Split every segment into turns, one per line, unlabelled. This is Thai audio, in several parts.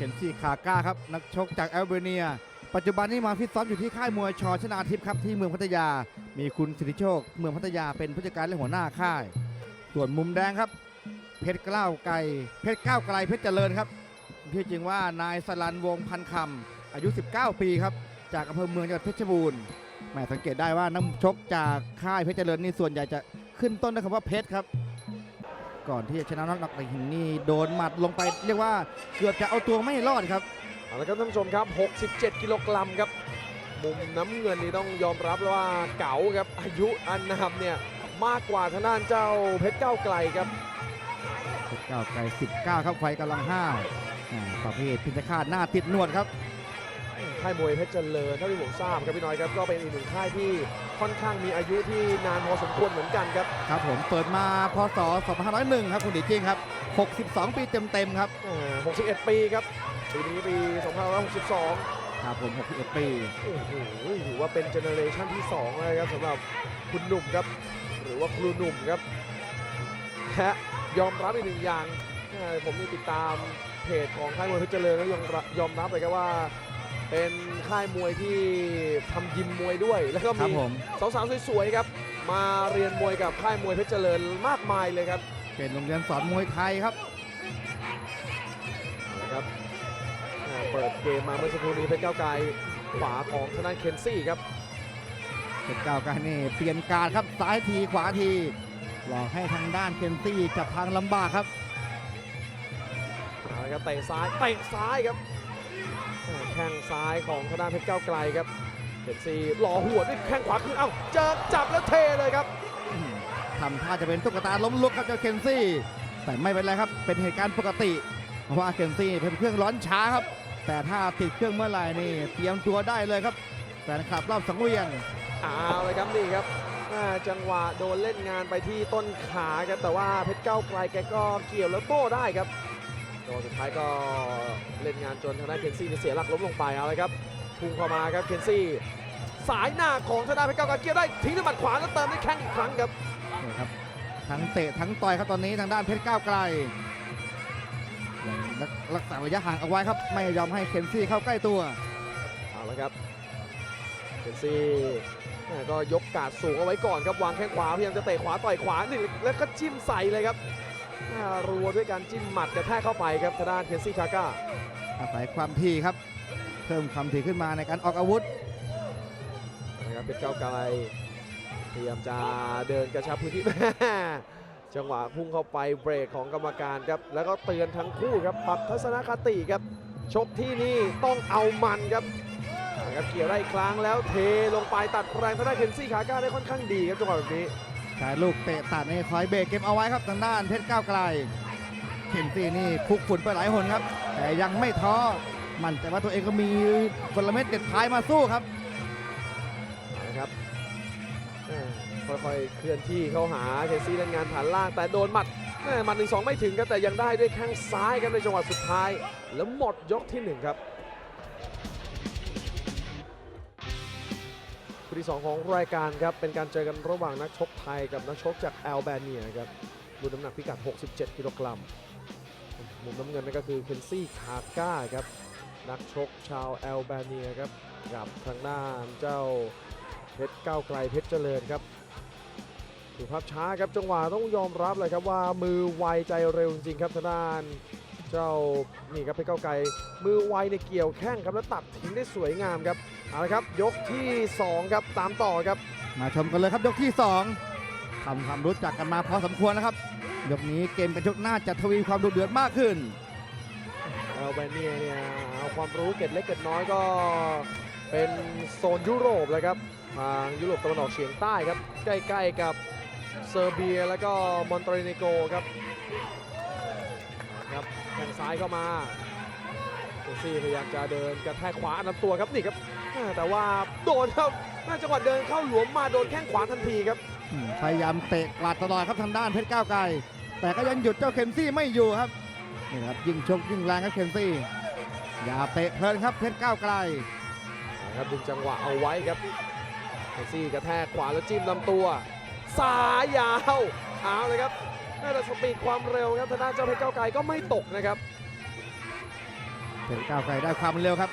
คนซี่คาก้าครับนักชกจากแอลเบเนีย ปัจจุบันนี้มาฟิตซ้อมอยู่ที่ค่ายมวยชอชนาทิพย์ครับที่เมืองพัทยา มีคุณสิทธิโชค เมืองพัทยาเป็นผู้จัดการและหัวหน้าค่าย ส่วนมุมแดงครับเพชรเกล้าวไกลเพชรก้าวไกลเพชรเจริญครับที่จริงว่านายสลันวงพันคำอายุ 19 ปีครับจากอำเภอเมืองจังหวัดเพชรบูรณ์แหมสังเกตได้ว่านักชกจากค่ายเพชรเจริญนี่ส่วนใหญ่จะขึ้นต้นด้วยคำว่าเพชรครับ ก่อนที่จะชนะน็อกนักในหินนี่โดนหมัดลงไปเรียกว่าเกือบจะเอาตัวไม่รอดครับ
เอาละครับท่านผู้ชมครับ 67 กิโลกรัมครับ มุมน้ำเงินนี่ต้องยอมรับเลยว่าเก๋าครับ อายุอันนามเนี่ยมากกว่าทางด้านเจ้าเพชรเก้าวไกลครับ
19ไกล 19 ครับไฟกำลังห้าวอ่าประเภทพินทคาตหน้าติดหนวดครับ
ค่ายมวยเพชรเจริญเท่าที่ผมทราบครับพี่น้อยครับก็เป็นอีกหนึ่งค่ายที่ค่อนข้างมีอายุที่นานพอสมควรเหมือนกันครับ
ครับผมเปิดมาพศ 2501 ครับคุณดีจริงครับ 62 ปีเต็มๆครับ
อ่า61 ปีครับปีนี้ปี 2562
ครับผม 61 ปี
โอ้โหถือว่าเป็นเจเนอเรชันที่2เลยครับสำหรับคุณหนุ่มครับ หรือว่าครูหนุ่มครับและยอมรับอีกหนึ่งอย่างเอ่อผมนี่ติดตามเพจของค่ายมวยเพชรเจริญแล้วยอมรับยอมรับเลยครับว่า เป็นค่ายมวยที่ทำยิมมวยด้วย แล้วก็
ครั
มี
บผม
สาวๆสวยๆครับ มาเรียนมวยกับค่ายมวยเพชรเจริญมากมายเลยครับ
เป็นโรงเรียนสอนมวยไทยครับ
นะครับอ่าเปิดเกมมาเมื่อสักครู่นี้เพชรเก้าวไกลขวาของทางด้านเคนซี่ครับ
เป็นก้าวไกลนี่เปลี่ยนการครับซ้ายทีขวาทีหลอกให้ทางด้านเคนซี่จับทางลำบากครับ
เอาละครับเตะซ้ายเตะซ้ายครับอ่าแข้งซ้ายของทางด้านเพชรเก้าวไกลครับเคนซี่หล่อหัวด้วยแข้งขวาคือเอ้าเจอจับแล้วเทเลยครับ
อืมทำท่าจะเป็นตุ๊กตาล้มลุกครับเจ้าเคนซี่ แต่ไม่เป็นไรครับ เป็นเหตุการณ์ปกติ เพราะว่าเคนซี่เป็นเครื่องร้อนช้าครับ แต่ถ้าติดเครื่องเมื่อไหร่นี่เตรียมตัวได้เลยครับแฟนคลับรอบสังเวียน
เอาเลยครับนี่ครับอ่าจังหวะโดนเล่นงานไปที่ต้นขาครับแต่ว่าเพชรเก้าวไกลแกก็เกี่ยวแล้วโต้ได้ครับ จังหวะสุดท้ายก็เล่นงานจนทางด้านเคนซี่เนี่ยเสียหลักล้มลงไปเอาเลยครับพุ่งเข้ามาครับเคนซี่สายหน้าของทางด้านเพชรเก้าวไกลเกี่ยวได้ทิ้งด้วยหมัดขวาแล้วเติมด้วยแข้งอีกครั้งครับ
นี่ครับ ทั้งเตะทั้งต่อยครับตอนนี้ทางด้านเพชรก้าวไกลยังรักรักษาระยะห่างเอาไว้ครับ ไม่ยอมให้เคนซี่เข้าใกล้ตัว
เอาละครับเคนซี่แม่ก็ยกการดสูงเอาไว้ก่อนครับวางแข้งขวาพยายามจะเตะขวาต่อยขวาหนึ่งแล้วก็จิ้มใส่เลยครับแม่ รัวด้วยการจิ้มหมัดกระแทกเข้าไปครับทางด้านเคนซี่ชาก้า
อาศัยความถี่ครับ เพิ่มความถี่ขึ้นมาในการออกอาวุธ
นะครับเป็นเก้าวไกลพยายามจะเดินกระชับพื้นที่ จังหวะพุ่งเข้าไปเบรกของกรรมการครับ แล้วก็เตือนทั้งคู่ครับปรับทัศนคติครับชกที่นี่ต้องเอามันครับนะครับเกี่ยวได้อีกครั้งแล้วเทลงไปตัดแรงทางด้านเคนซี่ขาก้าได้ค่อนข้างดีครับจังหวะแบบนี้
ใช้ลูกเตะตัดนี่คอยเบรกเก็บเอาไว้ครับทางด้านเพชรก้าวไกลเคนซีนี่คุกฝุ่นไปหลายหนครับ แต่ยังไม่ท้อมั่นใจว่าตัวเองก็มีกลเม็ดเด็ดท้ายมาสู้ครับ
นะครับค่อยๆเคลื่อนที่เข้าหาเคซี่เล่นงานฐานล่างแต่โดนหมัดแม่หมัดหนึ่งสองไม่ถึงครับแต่ยังได้ด้วยแข้งซ้ายครับในจังหวะสุดท้าย แล้วหมดยกที่หนึ่งครับ ที่สองของรายการครับเป็นการเจอกันระหว่างนักชกไทยกับนักชกจากแอลเบเนียครับรุ่นน้ำหนักพิกัด 67 กิโลกรัมมุมน้ำเงินนั่นก็คือเคนซี่คาก้าครับนักชกชาวแอลเบเนียครับกับทางด้านเจ้าเพชรก้าวไกลเพชรเจริญครับดูภาพช้าครับจังหวะต้องยอมรับเลยครับว่ามือไวใจเร็วจริงครับทางด้านเจ้านี่ครับเพชรก้าวไกลมือไวในเกี่ยวแข้งครับแล้วตัดทิ้งได้สวยงามครับ เอาละครับยกที่สองครับตามต่อครับ
มาชมกันเลยครับยกที่2ทำความรู้จักกันมาพอสมควรนะครับยกนี้เกมกันยกหน้าจะทวีความดุเดือดมากขึ้น
แอลเบเนียเนี่ยเอาความรู้เกร็ดเล็กเกร็ดน้อยก็เป็นโซนยุโรปเลยครับทางยุโรปตะวันออกเฉียงใต้ครับ ใกล้ๆกับเซอร์เบียแล้วก็มอนเตเรเนโกครับครับแข้งซ้ายเข้ามาเจสซี่พยายามจะเดินกระแทกขวาอันลำตัวครับนี่ครับอ่า แต่ว่าโดนครับน่าจังหวะเดินเข้าหลวมมาโดนแข้งขวาทันทีครับ
อืมพยายามเตะกวาดตลอดครับทางด้านเพชรก้าวไกล แต่ก็ยังหยุดเจ้าเคนซี่ไม่อยู่ครับนี่ครับยิ่งชกยิ่งแรงครับเคนซี่ อย่าเตะเพลินครับเพชรก้าวไกล
นะครับดึงจังหวะเอาไว้ครับเจสซี่กระแทกขวาแล้วจิ้มลำตัวซ้ายยาวเอาเลยครับน่าจะสปีดความเร็วครับทางด้านเจ้าเพชรเก้าวไกลก็ไม่ตกนะครับ
เพชรก้าวไกลได้ความเร็วครับ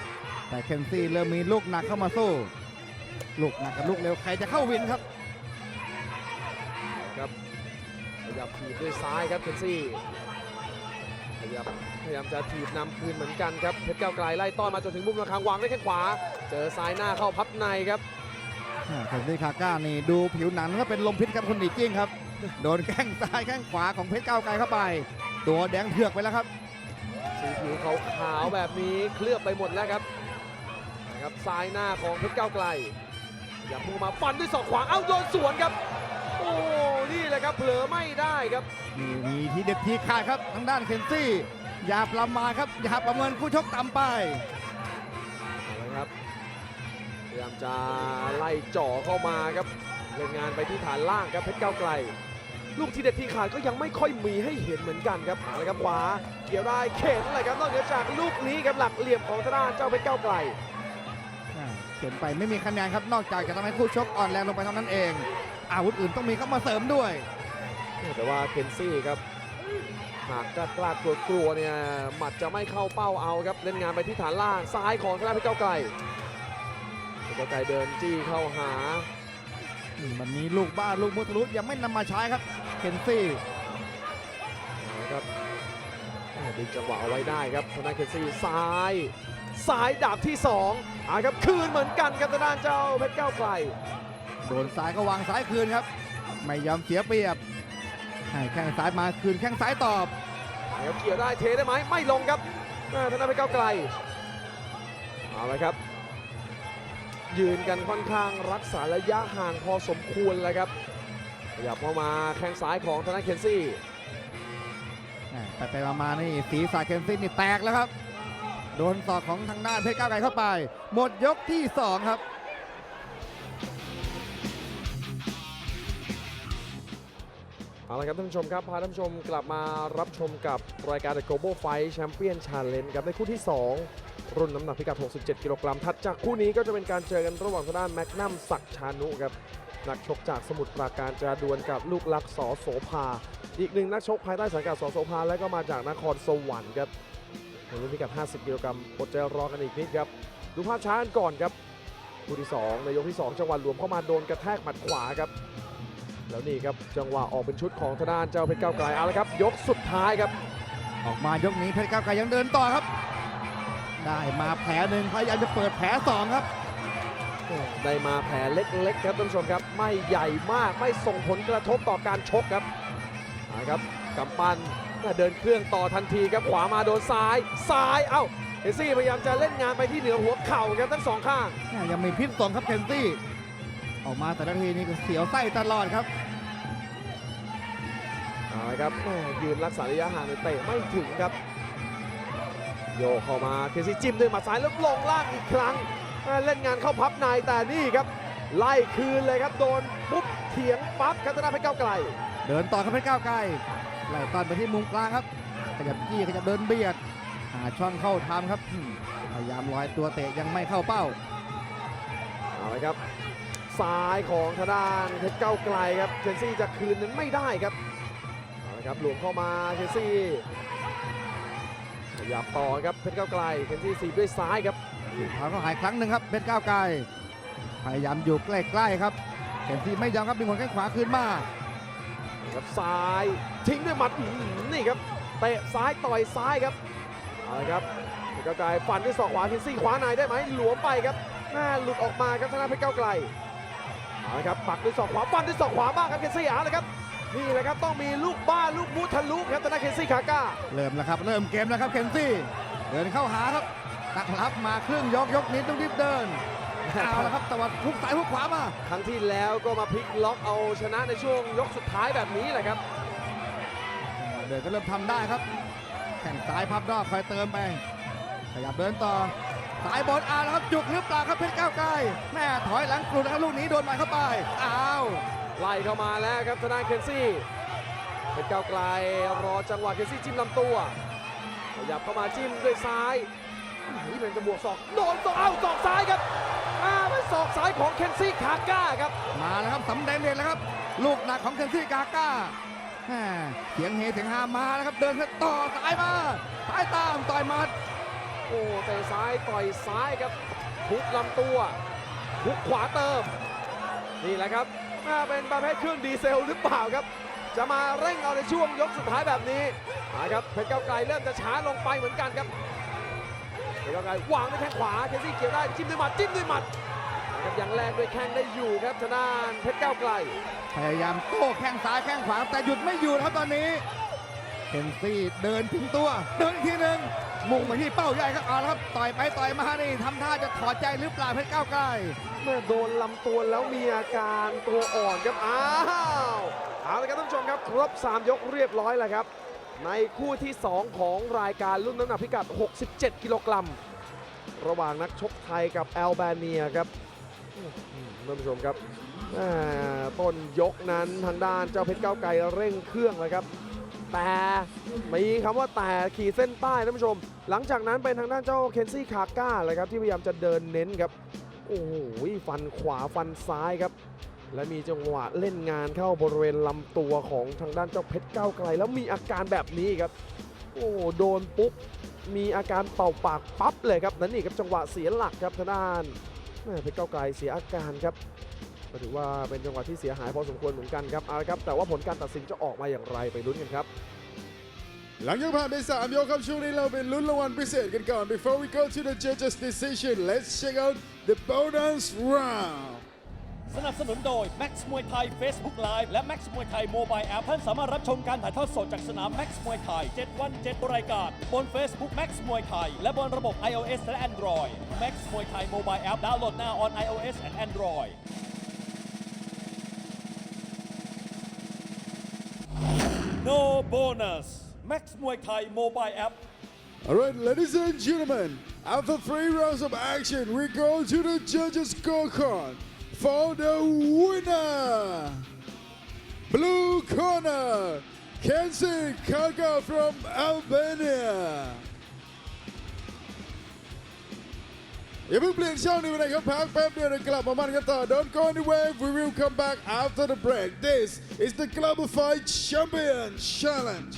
แต่เคนซี่เริ่มมีลูกหนักเข้ามาสู้ ลูกหนักกับลูกเร็วใครจะเข้าวินครับ
ครับพยายามถีบด้วยซ้ายครับเคนซี่พยายามพยายามจะถีบนำคืนเหมือนกันครับเพชรก้าวไกลไล่ต้อนมาจนถึงมุมระฆังวางได้แค่ขวา เจอซ้ายหน้าเข้าพับในครับ
อ่าเคนซี่คาก้านี่ดูผิวหนังก็เป็นลมพิษครับคุณหนีจิ้งครับ โดนแข้งซ้ายแข้งขวาของเพชรก้าวไกลเข้าไป ตัวแดงเถือกไปแล้วครับ
สีผิวขาวขาวๆแบบนี้เคลือบไปหมดแล้วครับ นะครับซ้ายหน้าของเพชรก้าวไกลอยากพุ่งมาฟันด้วยศอกขวาเอ้าโดนสวนครับ โอ้นี่แหละครับเผลอไม่ได้ครับ
มีมีทีเด็ดทีขาดครับทางด้านเคนซี่อย่าประมาทครับอย่าประเมินคู่ชกต่ำไป
เอาละครับพยายามจะไล่จ่อเข้ามาครับเล่นงานไปที่ฐานล่างครับเพชรก้าวไกล ลูกทีเด็ดทีขาดก็ยังไม่ค่อยมีให้เห็นเหมือนกันครับเอาละครับขวาเกี่ยวได้เข็นเลยครับนอกเหนือจากลูกนี้ครับหลักเหลี่ยมของทางด้านเจ้าเพชรก้าวไกล
อ่า เขียนไปไม่มีคะแนนครับนอกจากจะทำให้คู่ชกอ่อนแรงลงไปเท่านั้นเอง อาวุธอื่นต้องมีเข้ามาเสริมด้วย
แต่ว่าเคนซี่ครับหากกล้ากล้ากลัวกลัวๆเนี่ยหมัดจะไม่เข้าเป้าเอาครับเล่นงานไปที่ฐานล่างซ้ายของทางด้านเพชรก้าวไกลเพชรก้าวไกลเดินจี้เข้าหา
นี่มันมีลูกบ้าลูกมุทะลุยังไม่นำมาใช้ครับเคนซี่
เอาละครับแม่ดึงจังหวะเอาไว้ได้ครับทางด้านเคนซี่ซ้ายซ้ายดาบที่2อง อ่าครับคืนเหมือนกันครับทางด้านเจ้าเพชรก้าวไกล
โดนซ้ายก็วางซ้ายคืนครับ ไม่ยอมเสียเปรียบให้แข้งซ้ายมาคืนแข้งซ้ายตอบ
เอาครับเกี่ยวได้เทได้ไหมไม่ลงครับแม่ทางด้านเพชรก้าวไกลเอาละครับ ยืนกันค่อนข้างรักษาระยะห่างพอสมควรแล้วครับขยับเข้ามาแข้งซ้ายของทางด้านเคนซี่
อ่าแต่ไปๆมาๆนี่สีสายเคนซี่นี่แตกแล้วครับ โดนศอกของทางด้านเพชรก้าวไกลเข้าไป หมดยกที่สองครับ
เอาละครับท่านผู้ชมครับ พาท่านผู้ชมกลับมารับชมกับรายการ The Global Fight Champion Challenge ครับในคู่ที่ 2 รุ่นน้ำหนักพิกัด 67 กิโลกรัมถัดจากคู่นี้ก็จะเป็นการเจอกันระหว่างทางด้านแมกนัมศักชานุครับนักชกจากสมุทรปราการจะดวลกับลูกลักษณ์สอโสภา อีกหนึ่งนักชกภายใต้สังกัดสอโสภาและก็มาจากนครสวรรค์ครับ ในรุ่นพิกัด 50 กิโลกรัมอดใจรอกันอีกนิดครับ ดูภาพช้ากันก่อนครับคู่ที่ 2 ในยกที่ 2 จังหวะหลวมเข้ามาโดนกระแทกหมัดขวาครับ แล้วนี่ครับจังหวะออกเป็นชุดของทางด้านเจ้าเพชรก้าวไกลเอาละครับ ยกสุดท้ายครับ
ออกมายกนี้เพชรก้าวไกลยังเดินต่อครับ ได้มาแผลหนึ่งพยายามจะเปิดแผลสองครับ
ได้มาแผลเล็กๆครับท่านผู้ชมครับ ไม่ใหญ่มากไม่ส่งผลกระทบต่อการชกครับเอาละครับกำปั้น เดินเครื่องต่อทันทีครับขวามาโดนซ้าย ซ้ายเอ้าเฮซี่พยายามจะเล่นงานไปที่เหนือหัวเข่าครับทั้งสองข้าง
ยังมีพิษสองครับเคนซี่ออกมาแต่ละทีนี่ก็เสียวไส้ตลอดครับ
เอาละครับแม่ยืนรักษาระยะห่างเลยเตะไม่ถึงครับ โยกเข้ามาเคซี่จิ้มด้วยหมัดซ้ายแล้วลงล่างอีกครั้งแม่เล่นงานเข้าพับในแต่นี่ครับ ไล่คืนเลยครับโดนปุ๊บเถียงปั๊บครับธนาเพชรก้าวไกล
เดินต่อครับเพชรก้าวไกล ไล่ตอนไปที่มุมกลางครับ ขยับจี้ขยับเดินเบียด หาช่องเข้าทำครับอืมพยายามลอยตัวเตะยังไม่เข้าเป้า
เอาละครับ ซ้ายของทางด้านเพชรก้าวไกลครับ เคซี่จะคืนนั้นไม่ได้ครับ เอาละครับหลวมเข้ามาเคซี่ขยับต่อครับเพชรก้าวไกล เคซี่สีบด้วยซ้ายครับ
เขาก็หายครั้งหนึ่งครับเพชรก้าวไกล พยายามอยู่ใกล้ๆครับเคนซี่ไม่ยอมครับดึงหัวแข้งขวาคืนมา
ครับซ้าย ทิ้งด้วยหมัดอื้อหือนี่ครับเตะซ้ายต่อยซ้ายครับเอาละครับเพชรก้าวไกลฟันด้วยศอกขวาเคซี่ขวาในได้ไหมหลวมไปครับหน้าหลุดออกมาครับทางด้านเพชรก้าวไกลเอาละครับปักด้วยศอกขวาฟันด้วยศอกขวาบ้างครับเคซี่เอาละครับนี่แหละครับต้องมีลูกบ้านลูกมูทะลุครับทางด้านเคซี่ขาก้า
เริ่มแล้วครับเริ่มเกมแล้วครับเคนซี่เดินเข้าหาครับตักรับมาครึ่งยกยกนี้ต้องรีบเดินเอาละครับตะวัดพุกซ้ายพุกขวามา
ครั้งที่แล้วก็มาพลิกล็อกเอาชนะในช่วงยกสุดท้ายแบบนี้แหละครับ
เดินก็เริ่มทำได้ครับ แข่งซ้ายพับนอกคอยเติมไป ขยับเดินต่อ สายบอลอาแล้วครับจุกหรือเปล่าครับเพชรก้าวไกลแม่ถอยหลังกลุดนะครับลูกนี้โดนหมัดเข้าไป อ้าว
ไล่เข้ามาแล้วครับทางด้านเคนซี่เป็นก้าวไกลรอจังหวะเคนซี่จิ้มลำตัว ขยับเข้ามาจิ้มด้วยซ้ายนี่เป็นกระบวกศอกโดนศอกเอ้าศอกซ้ายครับอาเป็นศอกซ้ายของเคนซี่คาก้าครับ
มาแล้วครับสำแดงเด็ดแล้วครับ ลูกหนักของเคนซี่กาก้า เสียงเฮเสียงฮามาแล้วครับเดินต่อสายมาสายตามต่อยมัด
โอ้เตะซ้ายต่อยซ้ายครับทุกลำตัวทุกขวาเติม นี่แหละครับน่าเป็นประเภทเครื่องดีเซลหรือเปล่าครับ จะมาเร่งเอาในช่วงยกสุดท้ายแบบนี้มาครับเพชรเก้าวไกลเริ่มจะช้าลงไปเหมือนกันครับเพชรเก้าวไกลวางด้วยแข้งขวาเคซี่เกี่ยวได้จิ้มด้วยหมัดจิ้มด้วยหมัด ครับยังแรงด้วยแข้งได้อยู่ครับทางด้านเพชรเก้าวไกล
พยายามโต้แข้งซ้ายแข้งขวาแต่หยุดไม่อยู่นะครับตอนนี้เคนซี่เดินถึงตัว เดินอีกทีหนึ่งมุ่งมาที่เป้าใหญ่ครับเอาละครับต่อยไปต่อยมานี่ทำท่าจะถอดใจหรือเปล่าเพชรก้าวไกล
เมื่อโดนลำตัวแล้วมีอาการตัวอ่อนครับอ้าวเอาละครับท่านผู้ชมครับ ครบ 3 ยกเรียบร้อยแล้วครับ ในคู่ที่ 2 ของรายการรุ่นน้ำหนักพิกัด 67 กิโลกรัมระหว่างนักชกไทยกับแอลเบเนียครับอื้อหือ ท่านผู้ชมครับต้นยกนั้นทางด้านเจ้าเพชรเก้าวไกลเร่งเครื่องเลยครับ แต่มีคำว่าแต่ขีดเส้นใต้ท่านผู้ชม หลังจากนั้นเป็นทางด้านเจ้าเคนซี่คาก้าเลยครับที่พยายามจะเดินเน้นครับโอ้โหฟันขวาฟันซ้ายครับ และมีจังหวะเล่นงานเข้าบริเวณลำตัวของทางด้านเจ้าเพชรก้าวไกล แล้วมีอาการแบบนี้ครับ โอ้โดนปุ๊บมีอาการเป่าปากปั๊บเลยครับนั่นนี่ครับจังหวะเสียหลักครับทางด้าน เพชรเก้าไกลเสียอาการครับก็ถือว่าเป็นจังหวะที่เสียหายพอสมควรเหมือนกันครับเอาละครับ แต่ว่าผลการตัดสินจะออกมาอย่างไรไปลุ้นกันครับ
หลังจากผ่านไป3ยกครับช่วงนี้เราเป็นลุ้นรางวัลพิเศษกันก่อน Before we go to the judges decision let's check out the bonus round
สนับสนุนโดย Max มวยไทย Facebook Live และ Max มวยไทย Mobile App ท่านสามารถรับชมการถ่ายทอดสดจากสนาม Max มวยไทย 7 วัน 7 รายการ บน Facebook Max มวยไทย และบนระบบ iOS และ Android Max มวยไทย Mobile App ดาวน์โหลด now on iOS and Android No bonus Max มวยไทย Mobile App
Alright ladies and gentlemen after three rounds of action we go to the judges scorecard for the winner blue corner Kenzie Kaga from Albania อย่าเพิ่งเปลี่ยนช่องนี้ไปไหนครับพักแป๊บเดียวเดี๋ยวกลับมามันกันต่อ Don't go anywhere we will come back after the break This is the Global Fight Champion Challenge